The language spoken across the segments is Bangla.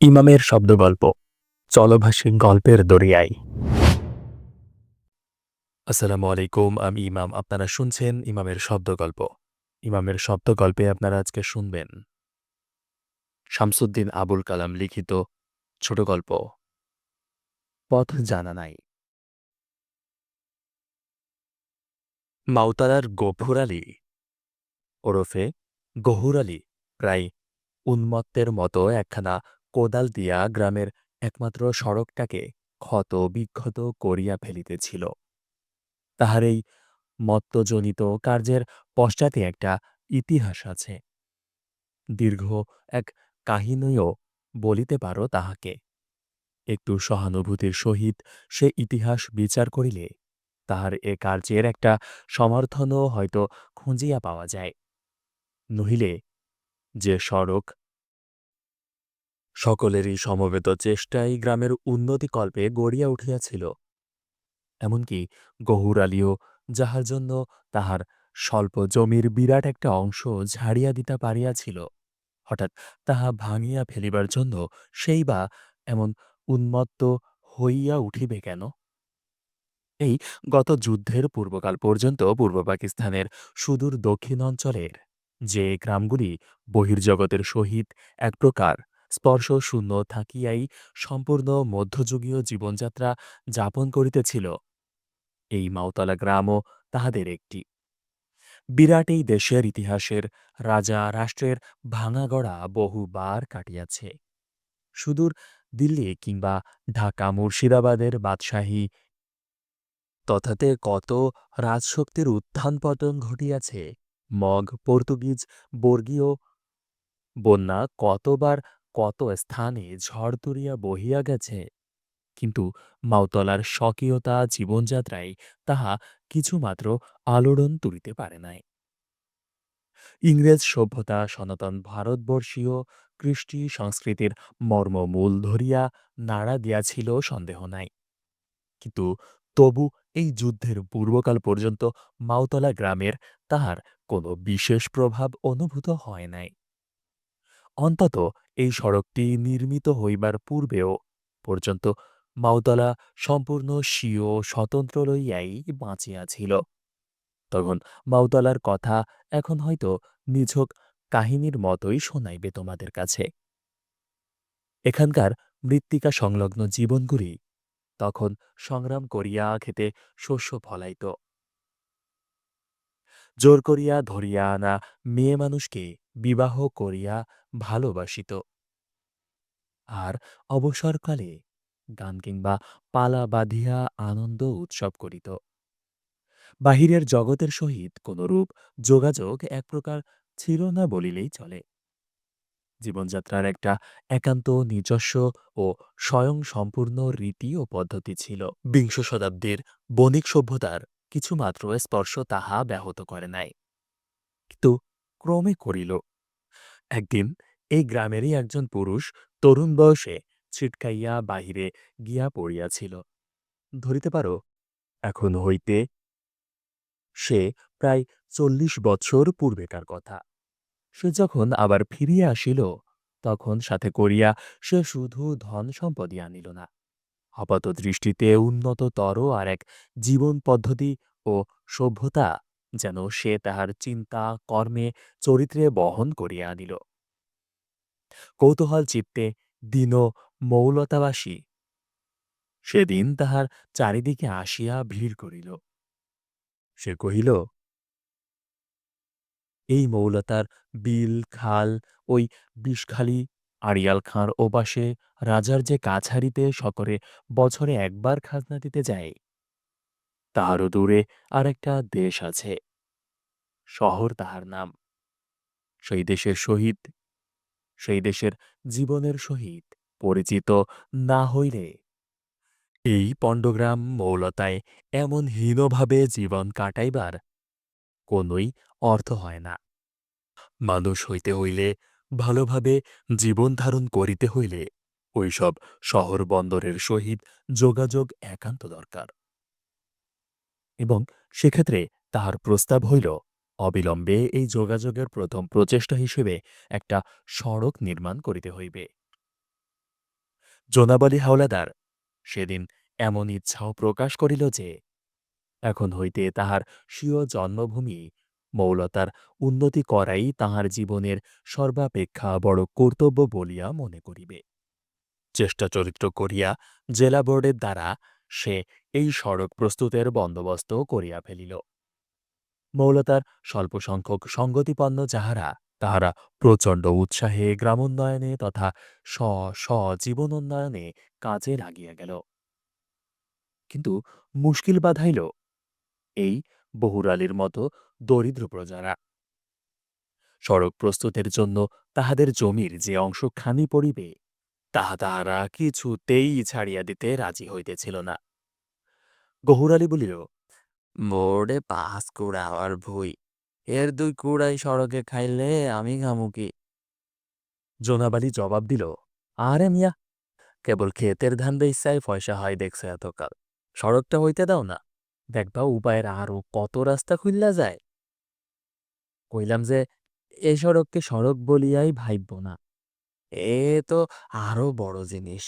ইমামের শব্দগল্প। চলভাষী গল্পের দরিয়ায়। আসসালামু আলাইকুম, আমি ইমাম। আপনারা শুনছেন ইমামের শব্দগল্প। ইমামের শব্দগল্পে আপনারা আজকে শুনবেন। শামসুদ্দিন আবুল কালাম লিখিত ছোট গল্প। পথ জানা নাই। মাউতারার গফুর আলী। ওরফে গহুর আলী, প্রায় উন্মত্তের মতো একখানা কোদাল দিয়া গ্রামের একমাত্র সড়কটাকে ক্ষত বিক্ষত করিয়া ফেলিতেছিল। তাহার এই মত্তজনিত কার্যের পশ্চাতে একটা ইতিহাস আছে। দীর্ঘ এক কাহিনীও বলিতে পারো তাহাকে। একটু সহানুভূতির সহিত সে ইতিহাস বিচার করিলে তাহার এ কার্যের একটা সমর্থনও হয়তো খুঁজিয়া পাওয়া যায়। নহিলে যে সড়ক সকলেরই সমবেত চেষ্টায় গ্রামের উন্নতিকল্পে গড়িয়া উঠিয়াছিল। এমনকি গহুর আলীও যাহার জন্য তাহার স্বল্প জমির বিরাট একটা অংশ ঝাড়িয়া দিতে পারিয়াছিল, হঠাৎ তাহা ভাঙিয়া ফেলিবার জন্য সেই বা এমন উন্মত্ত হইয়া উঠিবে কেন? এই গত যুদ্ধের পূর্বকাল পর্যন্ত পূর্ব পাকিস্তানের সুদূর দক্ষিণ অঞ্চলের যে গ্রামগুলি বহির্জগতের সহিত এক প্রকার স্পর্শ শূন্য থাকিয়াই সম্পূর্ণ মধ্যযুগীয় জীবনযাত্রা যাপন করিতেছিল। এই মাওতলা গ্রামও তাহাদের একটি। বিরাট এই দেশের ইতিহাসের রাজা রাষ্ট্রের ভাঙাগড়া বহুবার কাটিয়াছে। সুদূর দিল্লি কিংবা ঢাকা মুর্শিদাবাদের বাদশাহী তথাতে কত রাজশক্তির উত্থান পতন ঘটিয়াছে, মগ, পর্তুগিজ, বর্গীয় বন্যা কতবার কত স্থানে ঝড় তুরিয়া বহিয়া গেছে। কিন্তু মাওতলার স্বকীয়তা জীবনযাত্রায় তাহা কিছুমাত্র আলোড়ন তুলিতে পারে নাই। ইংরেজ সভ্যতা, সনাতন ভারতবর্ষীয় কৃষ্টি সংস্কৃতির মর্মমূল ধরিয়া নাড়া দিয়াছিল সন্দেহ নাই। কিন্তু তবু এই যুদ্ধের পূর্বকাল পর্যন্ত মাওতলা গ্রামের তাহার কোনো বিশেষ প্রভাব অনুভূত হয় নাই। অন্তত এই সড়কটি নির্মিত হইবার পূর্বেও পর্যন্ত মাওতলা সম্পূর্ণ স্বীয় স্বতন্ত্র লইয়াই বাঁচিয়াছিল। তখন মাওতলার কথা এখন হয়তো নিছক কাহিনীর মতোই শোনাইবে তোমাদের কাছে। এখানকার মৃত্তিকা সংলগ্ন জীবনগুলি তখন সংগ্রাম করিয়া খেতে শস্য ফলাইত। জোর করিয়া ধরিয়া আনা মেয়ে মানুষকে বিবাহ করিয়া ভালোবাসিত। আর অবসরকালে গান কিংবা পালা বাঁধিয়া আনন্দ উৎসব করিত। বাহিরের জগতের সহিত কোনরূপ যোগাযোগ এক প্রকার ছিল না বলিলেই চলে। জীবনযাত্রার একটা একান্ত নিজস্ব ও স্বয়ং সম্পূর্ণ রীতি ও পদ্ধতি ছিল। বিংশ শতাব্দীর বণিক সভ্যতার কিছুমাত্র স্পর্শ তাহা ব্যাহত করে নাই। কিন্তু ক্রমে করিল। একদিন এই গ্রামেরই একজন পুরুষ তরুণ বয়সে ছিটকাইয়া বাহিরে গিয়া পড়িয়াছিল। ধরিতে পারো, এখন হইতে সে প্রায় চল্লিশ বছর পূর্বেকার কথা। সে যখন আবার ফিরিয়া আসিল, তখন সাথে করিয়া সে শুধু ধন সম্পদই আনিল না, আপাত দৃষ্টিতে উন্নততর আর এক জীবন পদ্ধতি ও সভ্যতা যেন সে তাহার চিন্তা, কর্মে, চরিত্রে বহন করিয়া আনিল। কৌতূহল চিত্তে দীন মৌলতাবাসী সেদিন তাহার চারিদিকে আসিয়া ভিড় করিল। সে কহিল, এই মৌলতার বিল, খাল, ওই বিষখালি, আড়িয়াল খাঁর ওপাশে রাজার যে কাছারিতে সকরে বছরে একবার খাজনা দিতে যায়, তাহারও দূরে আর একটা দেশ আছে, শহর তাহার নাম। সেই দেশের সহিত সেই দেশের জীবনের সহিত পরিচিত না হইলে। এই পণ্ডগ্রাম মৌলতায় এমন হীনভাবে জীবন কাটাইবার কোনই অর্থ হয় না। মানুষ হইতে হইলে ভালোভাবে জীবন ধারণ করিতে হইলে ওইসব শহর বন্দরের সহিত যোগাযোগ একান্ত দরকার। এবং সেক্ষেত্রে তাহার প্রস্তাব হইল অবিলম্বে এই যোগাযোগের প্রথম প্রচেষ্টা হিসেবে একটা সড়ক নির্মাণ করিতে হইবে। জনাব আলী হাওলাদার, সেদিন এমন ইচ্ছাও প্রকাশ করিল যে, এখন হইতে তাহার স্বীয় জন্মভূমি মৌলতার উন্নতি করাই তাহার জীবনের সর্বাপেক্ষা বড় কর্তব্য বলিয়া মনে করিবে। চেষ্টা চরিত্র করিয়া জেলা বোর্ডের দ্বারা সে এই সড়ক প্রস্তুতের বন্দোবস্ত করিয়া ফেলিল। মৌলতার স্বল্প সংখ্যক সঙ্গতিপন্ন যাহারা, তাহারা প্রচণ্ড উৎসাহে গ্রামোন্নয়নে তথা স্ব স্ব জীবনোন্নয়নে কাজে লাগিয়া গেল। কিন্তু মুশকিল বাধাইল? এই বহুরালির মতো দরিদ্র প্রজারা। সড়ক প্রস্তুতের জন্য তাহাদের জমির যে অংশ খানি পড়িবে, তাহা তাহারা কিছুতেই ছাড়িয়া দিতে রাজি হইতেছিল না। গহুরালি বলিল বোর্ডে পাস আর ভুই। এর দুই কুড়াই সড়কে খাইলে আমি খামু কি? জোনাবালি জবাব দিল, আরে মিয়া, কেবল ক্ষেতের ধান ইচ্ছায় পয়সা হয় দেখছে এতকাল। সড়কটা হইতে দাও না, দেখবা উপায়ের আরও কত রাস্তা খুললা যায়। কইলাম যে, এ সড়ককে সড়ক বলিয়াই ভাইব না। এ তো আরও বড় জিনিস।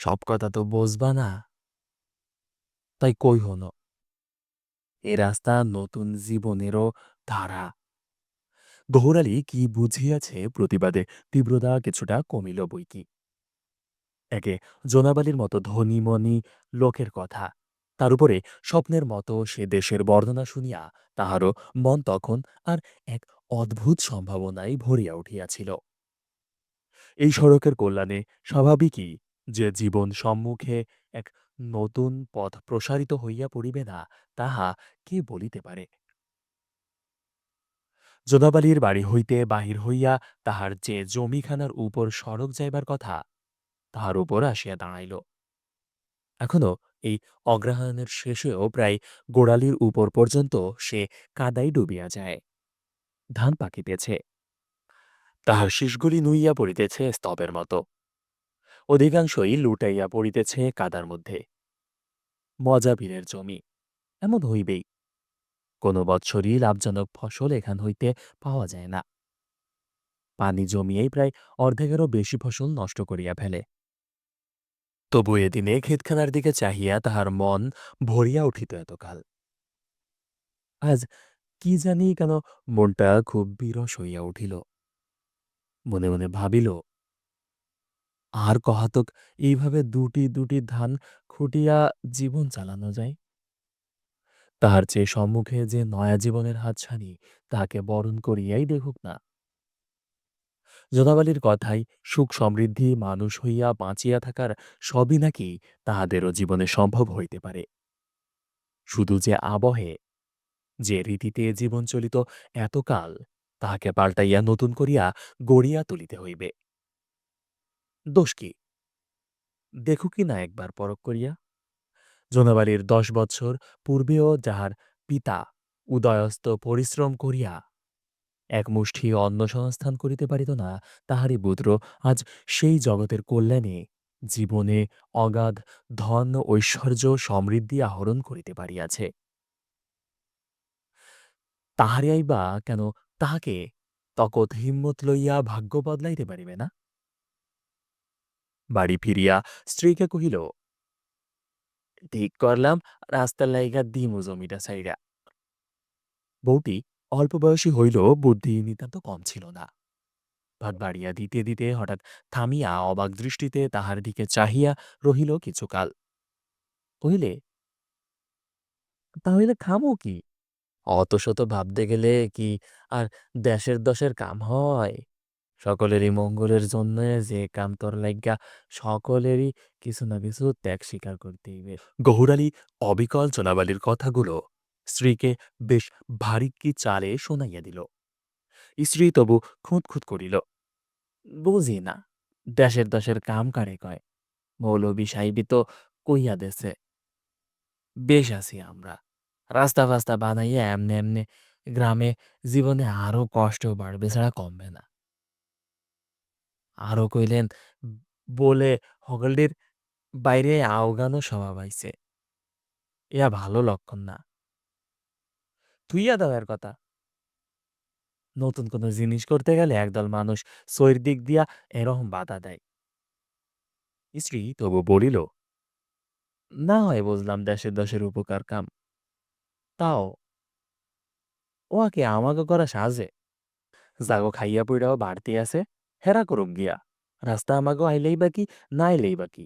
সব কথা তো বুঝবা না। তাই কই হন এ রাস্তা নতুন জীবনেরও ধারা। গহুরালি কি বুঝিয়াছে প্রতিবাদে তীব্রতা কিছুটা কমিল বইকি। একে জোনাবালির মতো ধনীমণি লোকের কথা, তার উপরে স্বপ্নের মতো সে দেশের বর্ণনা শুনিয়া তাহারও মন তখন আর এক অদ্ভুত সম্ভাবনায় ভরিয়া উঠিয়াছিল। এই সড়কের কল্যাণে স্বাভাবিকই যে জীবন সম্মুখে এক নতুন পথ প্রসারিত হইয়া পড়িবে না, তাহা কে বলিতে পারে? জোনাবালির বাড়ি হইতে বাহির হইয়া তাহার যে জমিখানার উপর সড়ক যাইবার কথা, তাহার উপর আসিয়া দাঁড়াইল। এখনও এই অগ্রহায়ণের শেষেও প্রায় গোড়ালির উপর পর্যন্ত সে কাদাই ডুবিয়া যায়। ধান পাকিতেছে। তাহার শীষগুলি নুইয়া পড়িতেছে স্তবের মতো। অধিকাংশই লুটাইয়া পড়িতেছে কাদার মধ্যে। মজা বীরের জমি, এমন হইবেই। কোনো বৎসরই লাভজনক ফসল এখান হইতে পাওয়া যায় না। পানি জমিয়েই প্রায় অর্ধেকেরও বেশি ফসল নষ্ট করিয়া ফেলে। তবু এদিনে ক্ষেতখানার দিকে চাহিয়া তাহার মন ভরিয়া উঠিত এতকাল। আজ কি জানি কেন মনটা খুব বিরস হইয়া উঠিল। মনে মনে ভাবিল আর কহাতক এইভাবে দুটি দুটি ধান খুটিয়া জীবন চালানো যায়? তাহার চেয়ে সম্মুখে যে নয়া জীবনের হাতছানি, তাহাকে বরণ করিয়াই দেখুক না। জোনাবালির কথাই সুখ সমৃদ্ধি মানুষ হইয়া বাঁচিয়া থাকার সবই নাকি তাহাদেরও জীবনে সম্ভব হইতে পারে। শুধু যে আবহে, যে রীতিতে জীবন চলিত এতকাল, তাহাকে পাল্টাইয়া নতুন করিয়া গড়িয়া তুলিতে হইবে। দোষ কি? দেখুকি না একবার পরখ করিয়া। জোনাবালির দশ বৎসর পূর্বেও যাহার পিতা উদয়স্ত পরিশ্রম করিয়া এক মুষ্টি অন্ন সংস্থান করিতে পারিত না, তাহারই পুত্র আজ সেই জগতের কল্যাণে জীবনে অগাধ ধন, ঐশ্বর্য, সমৃদ্ধি আহরণ করিতে পারিয়াছে। তাহারিয়াই বা কেন তাহাকে তকত হিম্মত লইয়া ভাগ্য বদলাইতে পারিবে না? বাড়ি ফিরিয়া স্ত্রীকে কহিল, ঠিক করলাম, রাস্তার লাইগা দিমু জমিটা সাইরা বউটি অল্প বয়সী হইল বুদ্ধি নিতান্ত কম ছিল না। ভাত বাড়িয়া দিতে দিতে হঠাৎ থামিয়া অবাক দৃষ্টিতে তাহার দিকে চাহিয়া রহিল কিছুকাল। কহিলে, তাহলে খামো কি? অত শত ভাবতে গেলে কি আর দেশের দশের কাম হয়? সকলেরই মঙ্গলের জন্য যে কাম তোর সকলেরই কিছু না কিছু ত্যাগ স্বীকার করতে হইবে। গহুরালি অবিকল চোনাবালির কথাগুলো স্ত্রীকে বেশ ভারী কি চালে শোনাইয়া দিল। স্ত্রী তবু খুঁত খুঁত করিল, বুঝি না, দেশের দশের কাম কারে কয়? মৌলবি সাহেবই তো কইয়া দেছে, বেশ আছি আমরা। রাস্তা ফাস্তা বানাইয়া এমনে এমনে গ্রামে জীবনে আরও কষ্ট বাড়বে ছাড়া কমবে না। আরও কইলেন, বলে হগলটির বাইরে আওগানো স্বভাব আইছে। ইয়া ভালো লক্ষণ না। তুইয়া এর কথা। নতুন কোনো জিনিস করতে গেলে একদল মানুষ সইর দিক দিয়া এরকম বাধা দেয়। স্ত্রী তবু বলিল, না হয় বুঝলাম দেশের দশের উপকার কাম। তাও, ওয়াকে আমাকে করা সাজে। জাগো খাইয়া পইড়াও বাড়তি আছে। হেরা করুক গিয়া। রাস্তা আমাকে আইলেই বাকি না আইলেই বাকি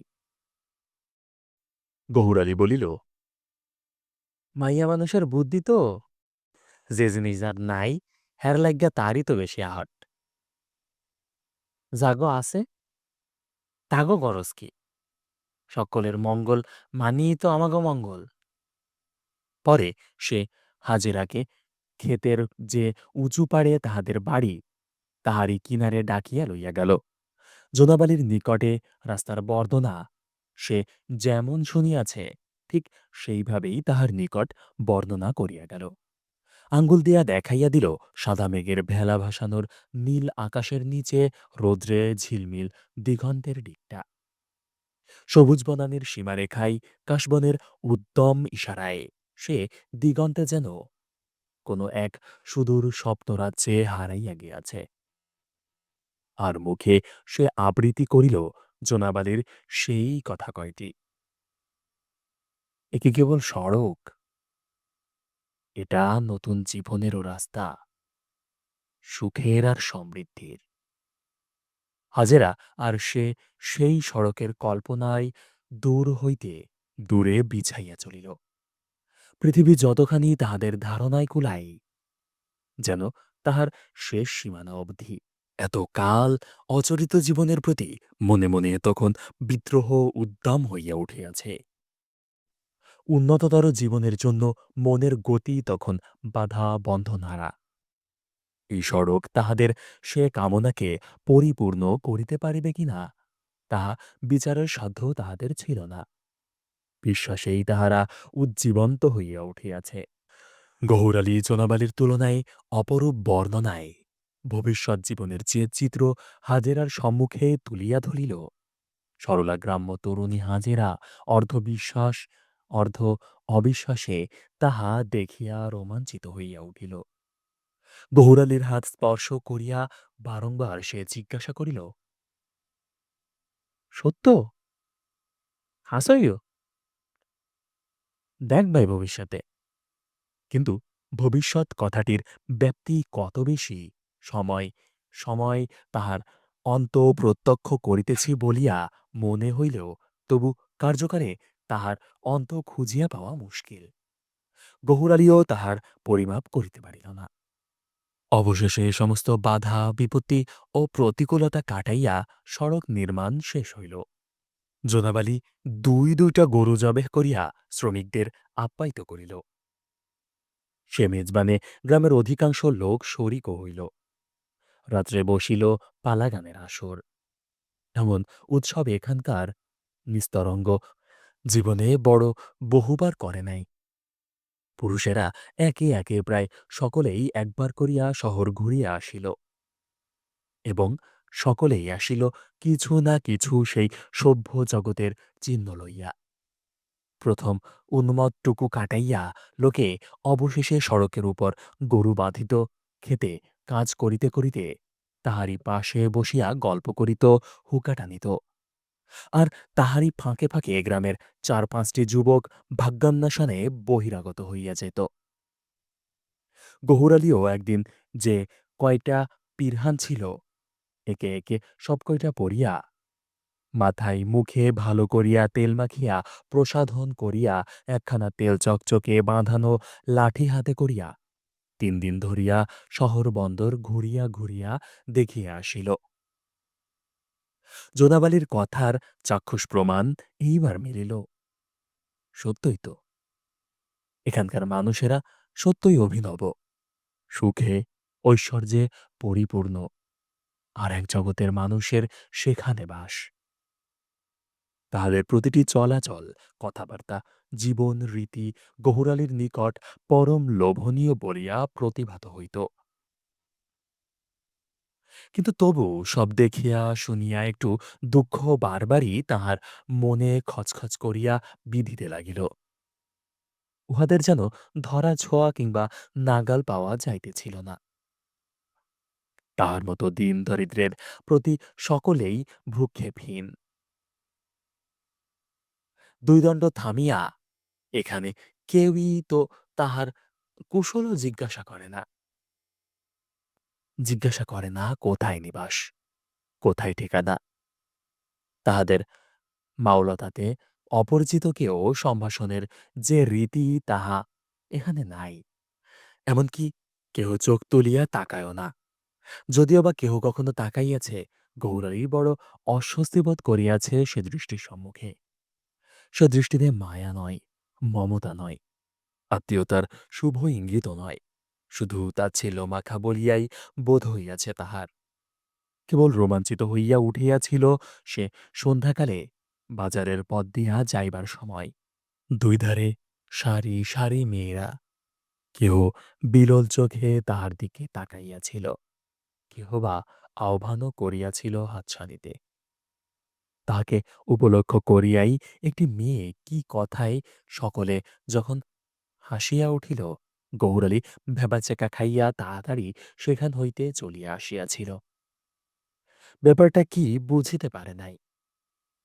গহুরালি বলিল মাইয়া মানুষের বুদ্ধি তো। যে জিনিস যার নাই হের লাগিয়া তারই তো বেশি আহট। জাগো আছে তাগো গরজ কি? সকলের মঙ্গল মানিয়েই তো আমাগো মঙ্গল। পরে সে হাজেরাকে ক্ষেতের যে উঁচু পাড়ে তাহাদের বাড়ি তাহারই কিনারে ডাকিয়া লইয়া গেল। জোনাবালির নিকটে রাস্তার বর্ণনা সে যেমন শুনিয়াছে, ঠিক সেইভাবেই তাহার নিকট বর্ণনা করিয়া গেল। আঙ্গুল দিয়া দেখাইয়া দিল সাদা মেঘের ভেলা ভাসানোর নীল আকাশের নিচে রৌদ্রে ঝিলমিল দিগন্তের দিকটা। সবুজ বনানীর সীমারেখায় কাশবনের উদ্যম ইশারায় সে দিগন্তে যেন কোনো এক সুদূর স্বপ্নরাজ্যে হারাইয়া গিয়াছে। আর মুখে সে আবৃত্তি করিল জোনাবালির সেই কথা কয়টি। এ কি কেবল সড়ক? এটা নতুন জীবনেরও রাস্তা, সুখের আর সমৃদ্ধির। হাজেরা, আর সে সেই সড়কের কল্পনায় দূর হইতে দূরে বিছাইয়া চলিল। পৃথিবী যতখানি তাহাদের ধারণায় কুলাই যেন তাহার শেষ সীমানা অবধি এত কাল অচরিত জীবনের প্রতি মনে মনে তখন বিদ্রোহ উদ্দাম হইয়া উঠিয়াছে। উন্নততর জীবনের জন্য মনের গতি তখন বাধা বন্ধন হারা এই সড়ক তাহাদের সে কামনাকে পরিপূর্ণ করিতে পারিবে কিনা, তাহা বিচারের সাধ্য তাহাদের ছিল না। বিশ্বাসেই তাহারা উজ্জীবন্ত হইয়া উঠিয়াছে। গৌরালী জোনাবালির তুলনায় অপরূপ বর্ণনায় ভবিষ্যৎ জীবনের যে চিত্র হাজেরার সম্মুখে তুলিয়া ধরিল, সরলা গ্রাম্য তরুণী হাজেরা অর্ধবিশ্বাস, অর্ধ অবিশ্বাসে তাহা দেখিয়া রোমাঞ্চিত হইয়া উঠিল। বহুরালীর হাত স্পর্শ করিয়া বারংবার সে জিজ্ঞাসা করিল, সত্য? হাসইও? দেখ ভাই ভবিষ্যতে, কিন্তু ভবিষ্যৎ কথাটির ব্যাপ্তি কত বেশি? সময় সময় তাহার অন্ত প্রত্যক্ষ করিতেছি বলিয়া মনে হইলেও তবু কার্যকারে তাহার অন্ত খুঁজিয়া পাওয়া মুশকিল। গহুরালিও তাহার পরিমাপ করিতে পারিল না। অবশেষে সমস্ত বাধা, বিপত্তি ও প্রতিকূলতা কাটাইয়া সড়ক নির্মাণ শেষ হইল। জোনাবালি দুই দুইটা গরু জবেহ করিয়া শ্রমিকদের আপ্যায়িত করিল। সে মেজবানে গ্রামের অধিকাংশ লোক শরিকও হইল। রাত্রে বসিল পালাগানের আসর। এমন উৎসব এখানকার নিস্তরঙ্গ, জীবনে বড় বহুবার করে নাই। পুরুষেরা একে একে প্রায় সকলেই একবার করিয়া শহর ঘুরিয়া আসিল এবং সকলেই আসিল কিছু না কিছু সেই সভ্য জগতের চিহ্ন লইয়া। প্রথম উন্মতটুকু কাটাইয়া লোকে অবশেষে সড়কের উপর গরু বাঁধিত, খেতে কাজ করিতে করিতে তাহারই পাশে বসিয়া গল্প করিত, হুকা টানিত। আর তাহারই ফাঁকে ফাঁকে গ্রামের চার পাঁচটি যুবক ভাগ্যান্বেষণে বহিরাগত হইয়া যেত গহুরালিও একদিন যে কয়টা পিরহান ছিল, একে একে সব কয়টা পড়িয়া মাথায় মুখে ভালো করিয়া তেল মাখিয়া প্রসাধন করিয়া একখানা তেল চকচকে বাঁধানো লাঠি হাতে করিয়া তিন দিন ধরিয়া শহর বন্দর ঘুরিয়া ঘুরিয়া দেখিয়া আসিল। জোনাবালির কথার চাক্ষুষ প্রমাণ এইবার মিলিল। সত্যই তো, এখানকার মানুষেরা সত্যই অভিনব, সুখে, ঐশ্বর্যে পরিপূর্ণ, আর এক জগতের মানুষের সেখানে বাস। তাহাদের প্রতিটি চলাচল, কথাবার্তা, জীবন, রীতি, গহুরালির নিকট পরম লোভনীয় বলিয়া প্রতিভাত হইত। কিন্তু তবু সব দেখিয়া শুনিয়া একটু দুঃখ বারবারই তাহার মনে খচখচ করিয়া বিধিতে লাগিল। উহাদের যেন ধরা, ছোঁয়া কিংবা নাগাল পাওয়া যাইতেছিল না। তাহার মতো দিন দরিদ্রের প্রতি সকলেই ভ্রুক্ষেপহীন। দুই দণ্ড থামিয়া এখানে কেউই তো তাহার কুশলও জিজ্ঞাসা করে না। জিজ্ঞাসা করে না, কোথায় নিবাস? কোথায় ঠিকানা? তাহাদের মাওলতাতে অপরিচিত কেউ সম্ভাষণের যে রীতি তাহা এখানে নাই। এমনকি কেহ চোখ তুলিয়া তাকায়ও না। যদিও বা কেহ কখনো তাকাইয়াছে গৌরারই বড় অস্বস্তিবোধ করিয়াছে সে দৃষ্টির সম্মুখে। সে দৃষ্টিতে মায়া নয়, মমতা নয়, আত্মীয়তার শুভ ইঙ্গিত নয়। শুধু তাচ্ছিল্য মাখা বলিয়াই বোধ হইয়াছে তাহার। কেবল রোমাঞ্চিত হইয়া উঠিয়াছিল সে সন্ধ্যাকালে বাজারের পথ দিয়া যাইবার সময়। দুই ধারে সারি সারি মেয়েরা, কেহ বিলল চোখে তাহার দিকে তাকাইয়াছিল, কেহ বা আহ্বানও করিয়াছিল হাতছানিতে। তাহাকে উপলক্ষ করিয়াই একটি মেয়ে কি কথায় সকলে যখন হাসিয়া উঠিল, গৌরালী ভেবাচেকা খাইয়া তাড়াতাড়ি সেখান হইতে চলিয়া আসিয়াছিল। ব্যাপারটা কি বুঝিতে পারে নাই।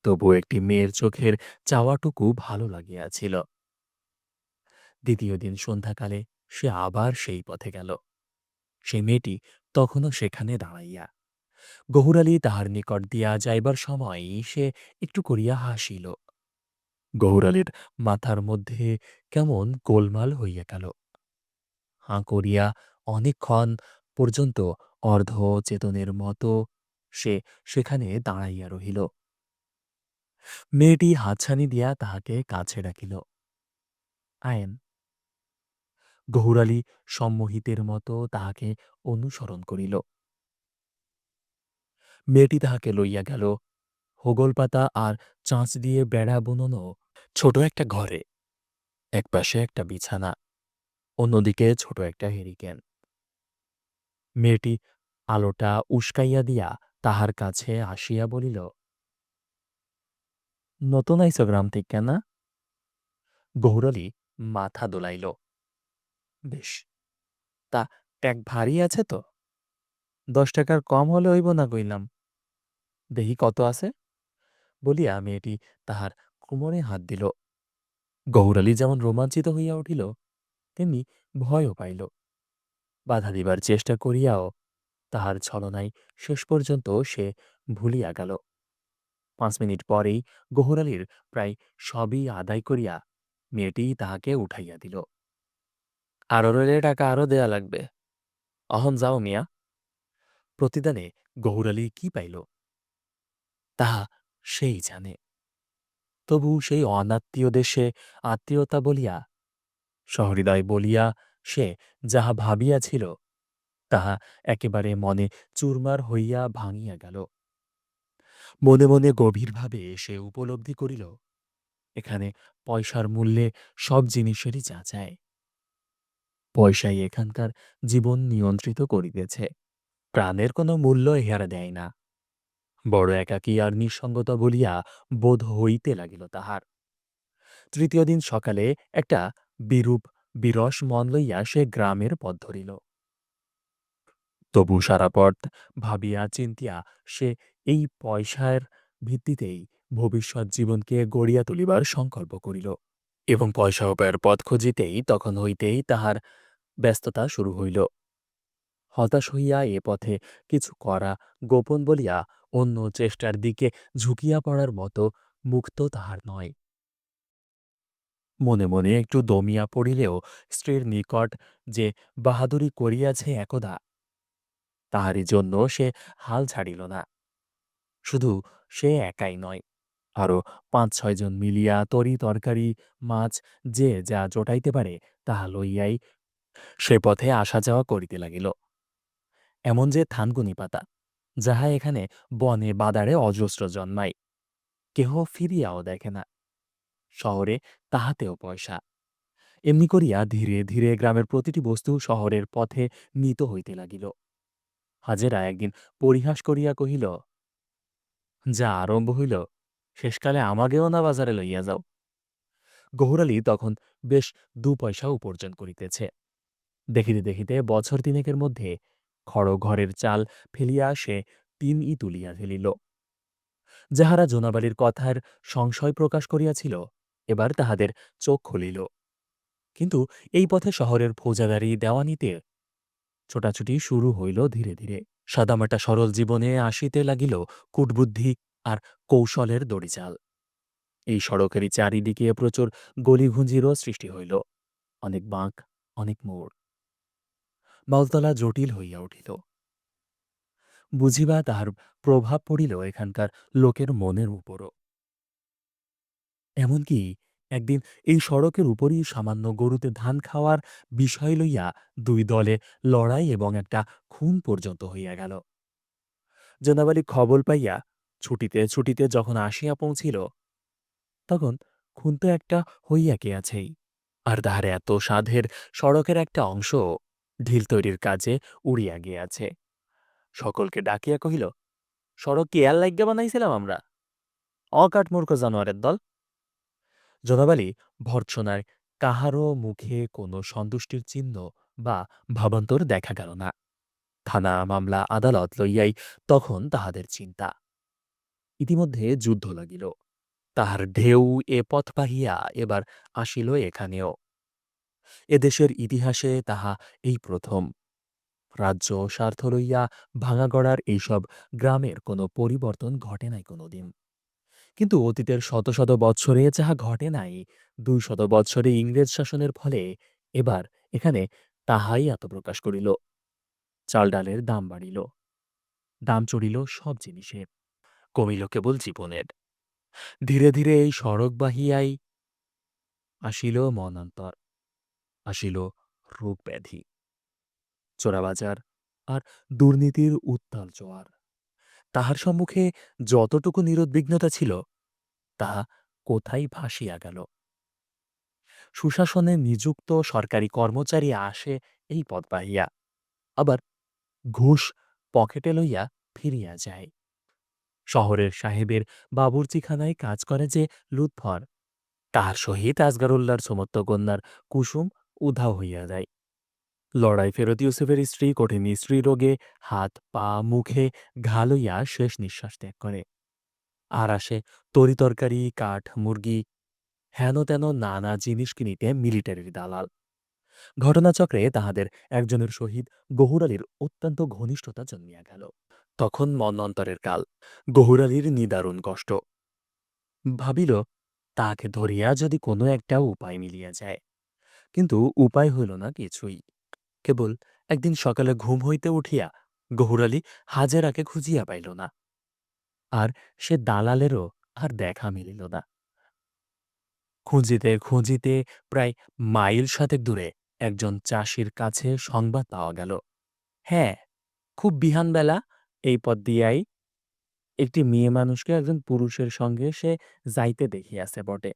তবু একটি মেয়ের চোখের চাওয়াটুকু ভালো লাগিয়াছিল। দ্বিতীয় দিন সন্ধ্যাকালে সে আবার সেই পথে গেল। সেই মেয়েটি তখনও সেখানে দাঁড়াইয়া গহুরালী তাহার নিকট দিয়া যাইবার সময় সে একটু করিয়া হাসিল। গহুরালীর মাথার মধ্যে কেমন গোলমাল হইয়া গেল। হাঁ করিয়া অনেকক্ষণ পর্যন্ত অর্ধ চেতনের মতো সে সেখানে দাঁড়াইয়া রহিল। মেয়েটি হাতছানি দিয়া তাহাকে কাছে ডাকিল। আয়েন। গহুরালী সম্মোহিতের মতো তাহাকে অনুসরণ করিল। মেয়েটি তাহাকে লইয়া গেল। হোগল পাতা আর চাঁচ দিয়ে বেড়া বুননো ছোট একটা ঘরে একপাশে একটা বিছানা, অন্যদিকে ছোট একটা হেরিকেন। মেয়েটি আলোটা উস্কাইয়া দিয়া তাহার কাছে আসিয়া বলিল, নতুন আইস গ্রাম থেকে না? গৌরালী মাথা দোলাইল, বেশ, তা ট্যাগ ভারী আছে তো। দশ টাকার কম হলে হইব না কইলাম। দেখি কত আছে? বলিয়া মেয়েটি তাহার কোমরে হাত দিল। গৌরালী যেমন রোমাঞ্চিত হইয়া উঠিল, তেমনি ভয়ও পাইল। বাধা দিবার চেষ্টা করিয়াও তাহার ছলনায় শেষ পর্যন্ত সে ভুলিয়া গেল। পাঁচ মিনিট পরেই গোহরালির প্রায় সবই আদায় করিয়া মেয়েটি তাহাকে উঠাইয়া দিল। আরও রইলে টাকা আরও দেয়া লাগবে। অহন যাও মিয়া। প্রতিদানে গহুরালি কি পাইল? তাহা সেই জানে। তবু সেই অনাত্মীয় দেশে আত্মীয়তা বলিয়া, সহৃদয় বলিয়া সে যাহা ভাবিয়াছিল, তাহা একেবারে মনে চুরমার হইয়া ভাঙিয়া গেল। মনে মনে গভীরভাবে সে উপলব্ধি করিল, এখানে পয়সার মূল্যে সব জিনিসেরই যাচাই। পয়সাই এখানকার জীবন নিয়ন্ত্রিত করিতেছে, প্রাণের কোনো মূল্য ইহারা দেয় না। বড় একাকী আর নিঃসঙ্গতা বলিয়া বোধ হইতে লাগিল তাহার। তৃতীয় দিন সকালে একটা বিরূপ বিরস মন লইয়া সে গ্রামের পথ ধরিল। তবু সারা পথ ভাবিয়া চিন্তিয়া সে এই পয়সার ভিত্তিতেই ভবিষ্যৎ জীবনকে গড়িয়া তুলিবার সংকল্প করিল এবং পয়সা উপায়ের পথ খুঁজিতেই তখন হইতেই তাহার ব্যস্ততা শুরু হইল। হতাশ হইয়া এ পথে কিছু করা গোপন বলিয়া অন্য চেষ্টার দিকে ঝুঁকিয়া পড়ার মতো মুক্ত তাহার নয়। মনে মনে একটু দমিয়া পড়িলেও স্ত্রীর নিকট যে বাহাদুরি করিয়াছে একদা, তাহারই জন্য সে হাল ছাড়িল না। শুধু সে একাই নয় আরও পাঁচ ছয়জন মিলিয়া তরি তরকারি, মাছ যে যা জোটাইতে পারে তাহা লইয়াই সে পথে আসা যাওয়া করিতে লাগিল। এমন যে থানকুনি পাতা। যাহা এখানে বনে বাদারে অজস্র জন্মায়। কেহ ফিরিয়াও দেখে না। শহরে তাহাতেও পয়সা। এমনি করিয়া ধীরে ধীরে গ্রামের প্রতিটি বস্তু শহরের পথে নীত হইতে লাগিল। হাজেরা একদিন পরিহাস করিয়া কহিল, যা আরম্ভ হইল, শেষকালে আমাকেও না বাজারে লইয়া যাও। গহুরালি তখন বেশ দু পয়সা উপার্জন করিতেছে। দেখিতে দেখিতে বছর তিনেকের মধ্যে খড় ঘরের চাল ফেলিয়া সে তিন ই তুলিয়া ফেলিল। যাহারা জোনাবালির কথার সংশয় প্রকাশ করিয়াছিল, এবার তাহাদের চোখ খুলিল। কিন্তু এই পথে শহরের ফৌজাদারি দেওয়ানিতে ছোটাছুটি শুরু হইল ধীরে ধীরে। সাদামাটা সরল জীবনে আসিতে লাগিল কূটবুদ্ধি আর কৌশলের দড়িচাল। এই সড়কেরই চারিদিকে প্রচুর গলিঘুঞ্জিরও সৃষ্টি হইল। অনেক বাঁক, অনেক মোড়। বাউলতলা জটিল হইয়া উঠিল। বুঝিবা তাহার প্রভাব পড়িল এখানকার লোকের মনের উপরও। এমনকি একদিন এই সড়কের উপরই সামান্য গরুতে ধান খাওয়ার বিষয় লইয়া দুই দলে লড়াই এবং একটা খুন পর্যন্ত হইয়া গেল। জনাবালি খবর পাইয়া ছুটিতে ছুটিতে যখন আসিয়া পৌঁছিল, তখন খুন তো একটা হইয়া গিয়াছেই আর তাহার এত সাধের সড়কের একটা অংশ ঢিল তৈরির কাজে উড়িয়া গিয়াছে। সকলকে ডাকিয়া কহিল, সড়ক কি এর লাইগা বানাইছিলাম আমরা? অকাট মূর্খ জানোয়ারের দল। জনাবালি ভর্ৎসনায় কাহারও মুখে কোনো সন্তুষ্টির চিহ্ন বা ভাবান্তর দেখা গেল না। থানা মামলা আদালত লইয়াই তখন তাহাদের চিন্তা। ইতিমধ্যে যুদ্ধ লাগিল। তাহার ঢেউ এ পথ পাহিয়া এবার আসিল এখানেও। এদেশের ইতিহাসে তাহা এই প্রথম। রাজ্য স্বার্থ লইয়া ভাঙাগড়ার এইসব গ্রামের কোনো পরিবর্তন ঘটে নাই কোনোদিন। কিন্তু অতীতের শত শত বৎসরে যাহা ঘটে নাই, দুই শত বৎসরে ইংরেজ শাসনের ফলে এবার এখানে তাহাই আত্মপ্রকাশ করিল। চাল ডালের দাম বাড়িল, দাম চড়িল সব জিনিসের কমিল কেবল জীবনের। ধীরে ধীরে এই সড়ক বাহিয়াই আসিল মনান্তর আসিল রোগ ব্যাধি চোরাবাজার আর দুর্নীতির উত্তাল জোয়ার। তাহার সম্মুখে যতটুকু নিরুদ্বিগ্নতা ছিল, তাহা কোথায় ভাসিয়া গেল? সুশাসনে নিযুক্ত সরকারি কর্মচারী আসে এই পদ বাহিয়া আবার ঘুষ পকেটে লইয়া ফিরিয়া যায়। শহরের সাহেবের বাবুর্চিখানায় কাজ করে যে লুৎফর, তাহার সহিত আজগারুল্লার সমত্ত কন্যার কুসুম উধাও হইয়া যায়। লড়াই ফেরত ইউসুফের স্ত্রী কঠিনী স্ত্রীরোগে হাত, পা, মুখে ঘা লইয়া শেষ নিঃশ্বাস ত্যাগ করে। আর আসে তরিতরকারি কাঠ, মুরগি, হেন তেন নানা জিনিস কিনিতে মিলিটারির দালাল। ঘটনাচক্রে তাহাদের একজনের সহিত গহুরালির অত্যন্ত ঘনিষ্ঠতা জন্মিয়া গেল। তখন মন্বন্তরের কাল গহুরালির নিদারুণ কষ্ট। ভাবিল তাহাকে ধরিয়া যদি কোনো একটা উপায় মিলিয়া যায়। কিন্তু উপায় হইল না কিছুই। কেবল একদিন সকালে ঘুম হইতে উঠিয়া গহুরালি হাজেরাকে খুঁজিয়া পাইল না। আর সে দালালেরও আর দেখা মিলিল না। খুঁজিতে খুঁজিতে প্রায় মাইল সাতেক দূরে একজন চাষির কাছে সংবাদ পাওয়া গেল। হ্যাঁ খুব বিহানবেলা এই পথ দিয়াই। একটি মেয়ে মানুষকে একজন পুরুষের সঙ্গে সে যাইতে দেখিয়াছে বটে।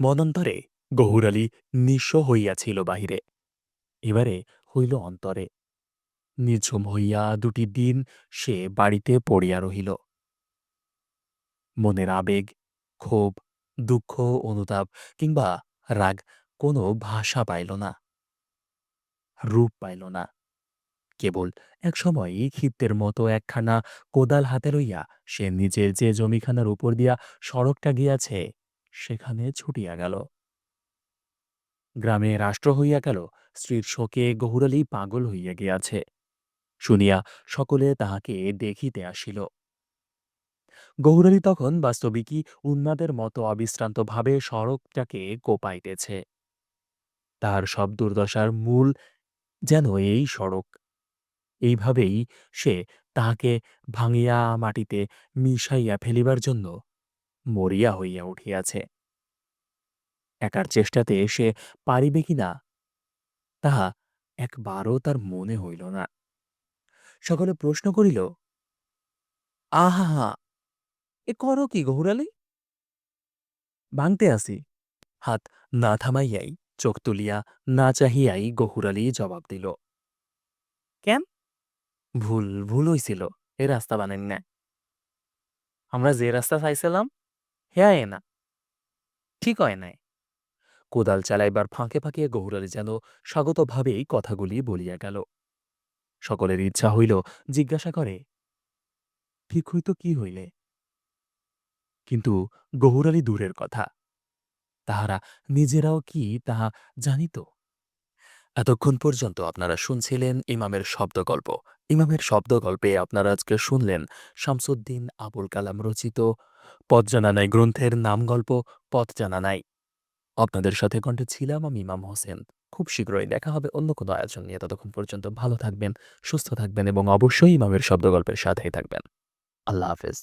মনন্তরে গহুরালি নিঃস্ব হইয়াছিল বাহিরে, এবারে হইল অন্তরে। নিঝুম হইয়া দুটি দিন সে বাড়িতে পড়িয়া রহিল। মনের আবেগ, ক্ষোভ, দুঃখ, অনুতাপ কিংবা রাগ কোনো ভাষা পাইল না, রূপ পাইল না। কেবল একসময় ক্ষিপ্তের মতো একখানা কোদাল হাতে লইয়া সে নিজের যে জমিখানার উপর দিয়া সড়কটা গিয়াছে, সেখানে ছুটিয়া গেল। গ্রামে রাষ্ট্র হইয়া গেল, স্ত্রীর শোকে গহুরালি পাগল হইয়া গিয়াছে। শুনিয়া সকলে তাহাকে দেখিতে আসিল। গৌরালী তখন বাস্তবিকই উন্মাদের মতো অবিশ্রান্তভাবে সড়কটাকে কোপাইতেছে। তার সব দুর্দশার মূল যেন এই সড়ক। এইভাবেই সে তাহাকে ভাঙিয়া মাটিতে মিশাইয়া ফেলিবার জন্য মরিয়া হইয়া উঠিয়াছে। একার চেষ্টাতে সে পারিবে কিনা তাহা একবারও তার মনে হইল না। সকলে প্রশ্ন করিল, আহা, হা, এ করো কি গহুরালি? ভাঙতে আসি, হাত না থামাইয়াই, চোখ তুলিয়া না চাহিয়াই গহুরালি জবাব দিল। কেন? ভুল ভুল হইছিল, এ রাস্তা বানেন না আমরা যে রাস্তা চাইছিলাম হ্যাঁ না, ঠিক হয় নাই। কোদাল চালাইবার ফাঁকে ফাঁকে গহুরালি যেন স্বাগতভাবেই কথাগুলি বলিয়া গেল। সকলের ইচ্ছা হইল জিজ্ঞাসা করে, ঠিক হইতো কি হইলে? কিন্তু গহুরালি দূরের কথা, তাহারা নিজেরাও কি তাহা জানিত? এতক্ষণ পর্যন্ত আপনারা শুনছিলেন ইমামের শব্দগল্প। ইমামের শব্দগল্পে আপনারা আজকে শুনলেন শামসুদ্দিন আবুল কালাম রচিত পথ জানা নাই গ্রন্থের নাম গল্প পথ জানা নাই। আপনাদের সাথে কণ্ঠে ছিলাম আমি ইমাম হোসেন। খুব শীঘ্রই দেখা হবে, অন্য কোনো আয়োজন নিয়ে ততক্ষণ পর্যন্ত ভালো থাকবেন, সুস্থ থাকবেন এবং অবশ্যই ইমামের শব্দগল্পের সাথেই থাকবেন। আল্লাহ হাফেজ।